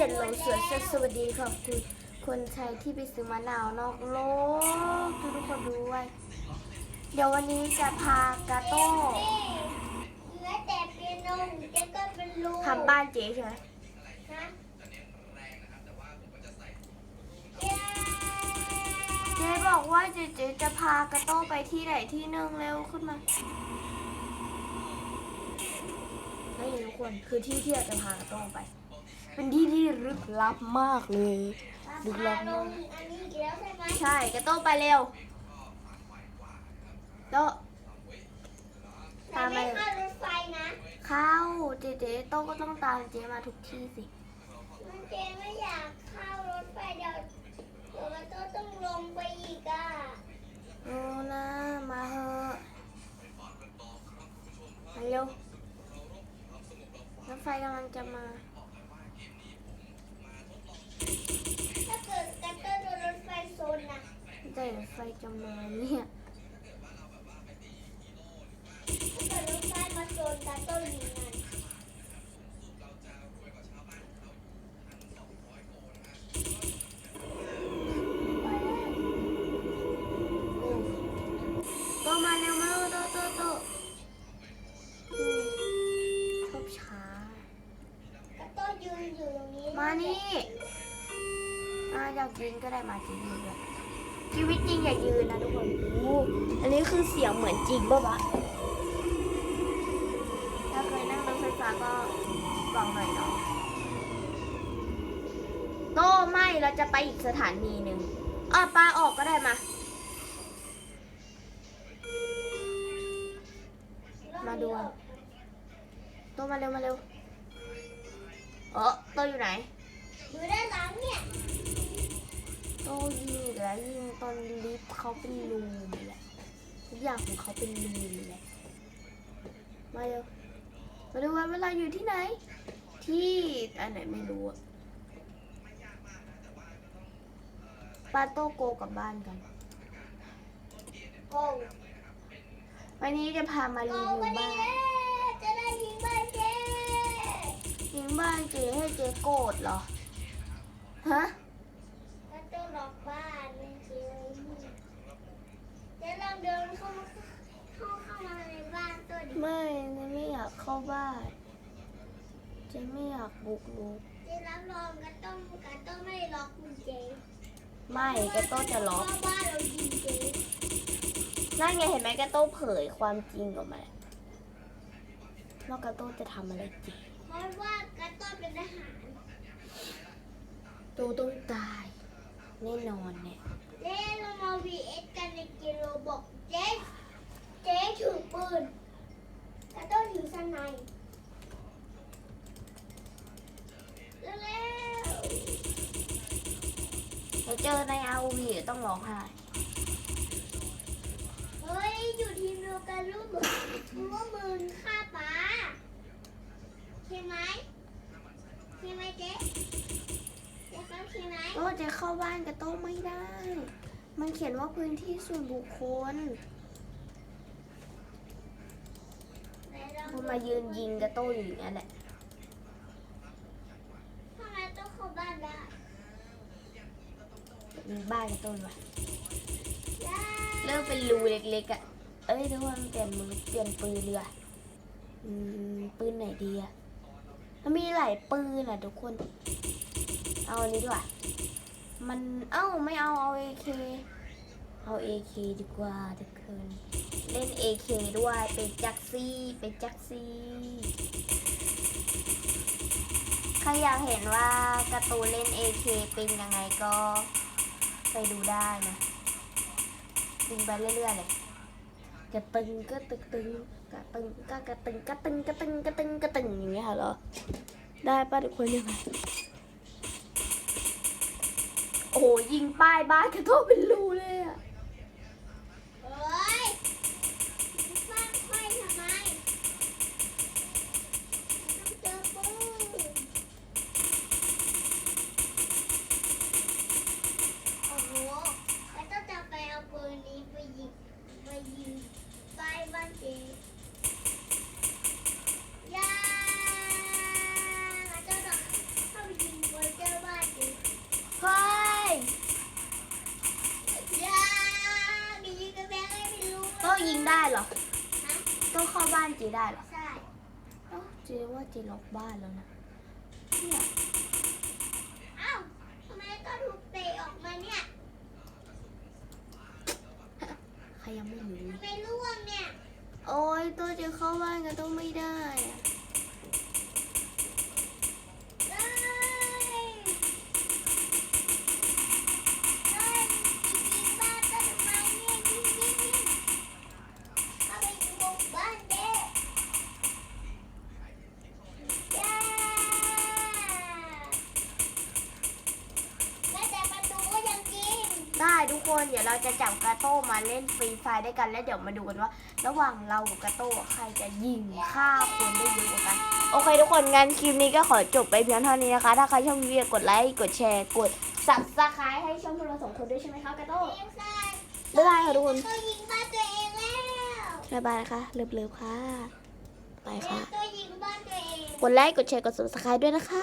เจ็ดโลสวยสสวัสดีขอบคุณคนไทยที่ไปซื้อมะนาวนอกโลกทุกทุกคนด้วย เดี๋ยววันนี้จะพากาโต้ทำบ้านเจ๊ใช่ไหมเย้เจ๊บอกว่าเจ๊เจ๊จะพากาโต้ไปที่ไหนที่หนึ่งเร็วขึ้นมานี่ทุกคนคือที่ที่จะพากาโต้ไป เป็นที่ที่ลึกลับมากเลยลึกลัพาบลมากงอันนี้อีกแล้วใช่ไหมใช่กาโต้ไปเร็วโต้แต่ไม่เข้ารถไฟนะเข้าเจ๊เจ๊โต้ก็ต้องตามเจ๊มาทุกที่สิมันเจไม่อยากเข้ารถไฟเดี๋ยวเดี๋ยวมันก็ต้องลงไปอีกอะโอ้นะมาเถอะมาเร็วรถไฟกำลังจะมาถ้า ถไฟชนนะแต่รถไฟจะมาเนี่ย มาอยากยืนก็ได้มาจริงๆด้วยชีวิตจริงอย่ายืนนะทุกคนโอ้อันนี้คือเสียงเหมือนจริงป่ะวะถ้าเคยนั่งรถไฟฟ้าก็บอกหน่อยเนาะโตไม่เราจะไปอีกสถานีหนึ่งอะปลาออกก็ได้มา มาด่วนโตมาเร็วมาเร็วเออโตอยู่ไหนอยู่ด้านหลังเนี่ย โตยิงแล้วยิงตอนลิฟต์เขาเป็นรูมแหละทุกอย่างของเขาเป็นรูมแหละมาเร็วมาดูว่าเวลาอยู่ที่ไหน ที่อันไหนไม่รู้อะปาโตโกกับบ้านกันโกวันนี้จะพามารีวิวบ้านจะได้ยิงบ้านเจ๊ยิงบ้านเจ๊ให้เจ๊โกรธเหรอฮะ กันเตอร์ล็อกบ้านไม่เจ๊เจ๊ลองเดินเข้ามาเข้าเข้ามาในบ้านตัวดิไม่เจ๊ไม่อยากเข้าบ้านเจ๊ไม่อยากบุกรุกเจ๊รับรองกันต้องกันต้องไม่ล็อกกุญแจไม่แกโต้จะล็อก เพราะว่าบ้านเรายิงเจ๊นั่นไงเห็นไหมกาโต้เผยความจริงออกมาแล้วว่ากาโต้จะทำอะไรจริงเพราะว่ากันต้องเป็นทหารโตต้องตายแน่นอนเนี่ย เจ๊เรามา VS กันในเกมโรบอกเจ๊เจ๊ถือ ปืนกันต้องถือสไนป์เร็วเราเจอใน ROV ต้องร้องไห้ๆเฮ้ย อยู่ทีมเดียวกันรู้เหมือนรู้ว่ามือฆ่าป้าใช่ไหมใช่ไหมเจ๊เจ๊ครับใช่ไหมโต้จะเข้าบ้านกาโต้ไม่ได้ มันเขียนว่าพื้นที่ส่วนบุคคล ไหนลอง พอ มายืนยิงกาโต้อยู่อย่างนั้นแหละทำไมต้องเข้าบ้านได้ยิงบ้านกาโต้วะได้เริ่มเป็นรูเล็กๆอะ เอ้ยทุกคนเปลี่ยนมือเปลี่ยนปืนดีกว่าอืมปืนไหนดีอะมันมีหลายปืนอะทุกคน เอาอันนี้ดีกว่า มัน เอ้าไม่เอาเอา AK เเอา AK ดีกว่าทุกคนเล่น AK ด้วยเป็นจักซี่เป็นจักซี่ใครอยากเห็นว่าการ์ตูนเล่น AK เป็นยังไงก็ไปดูได้นะดึงไปเรื่อยๆเลยกระตึงก็ตึงตึงกระตึงก็กระตึงกระตึงกระตึงกระตึงกระตึงอย่างเงี้ยเหรอ ได้ป่ะทุกคนยังไงโอ้ยิงป้ายบ้านกระทกเป็นรูเลยอะ เหรอฮะต้องเข้าบ้านเจได้เหรอใช่เอ้าเจว่าเจล็อกบ้านแล้วนะเนี่ยเอ้าทำไมก็ถูกเตะออกมาเนี่ยใครยังไม่รู้ทำไมร่วงเนี่ย โอ้ยตัวจะเข้าบ้านก็ต้องไม่ได้อะ คนเดี๋ยวเราจะจับกาโต้มาเล่นฟรีไฟร์ด้วยกัน แล้วเดี๋ยวมาดูกันว่า ระหว่างเรากับกาโต้ใครจะยิงฆ่าคนได้เยอะกว่ากัน โอเคทุกคนงั้นคลิปนี้ก็ขอจบไปเพียงเท่านี้นะคะ ถ้าใครชอบวิดีโอกดไลค์ กดแชร์ กด subscribe ให้ช่องพวกเราสองคนด้วยใช่ไหมคะกาโต้เองค่ะบ๊ายบายค่ะทุกคนตัวยิงบ้านตัวเองแล้วบ๊ายบายนะคะเลิฟๆค่ะ ไปค่ะ ตัวยิงบ้านตัวเอง กดไลค์ กดแชร์ กด subscribe ด้วยนะคะ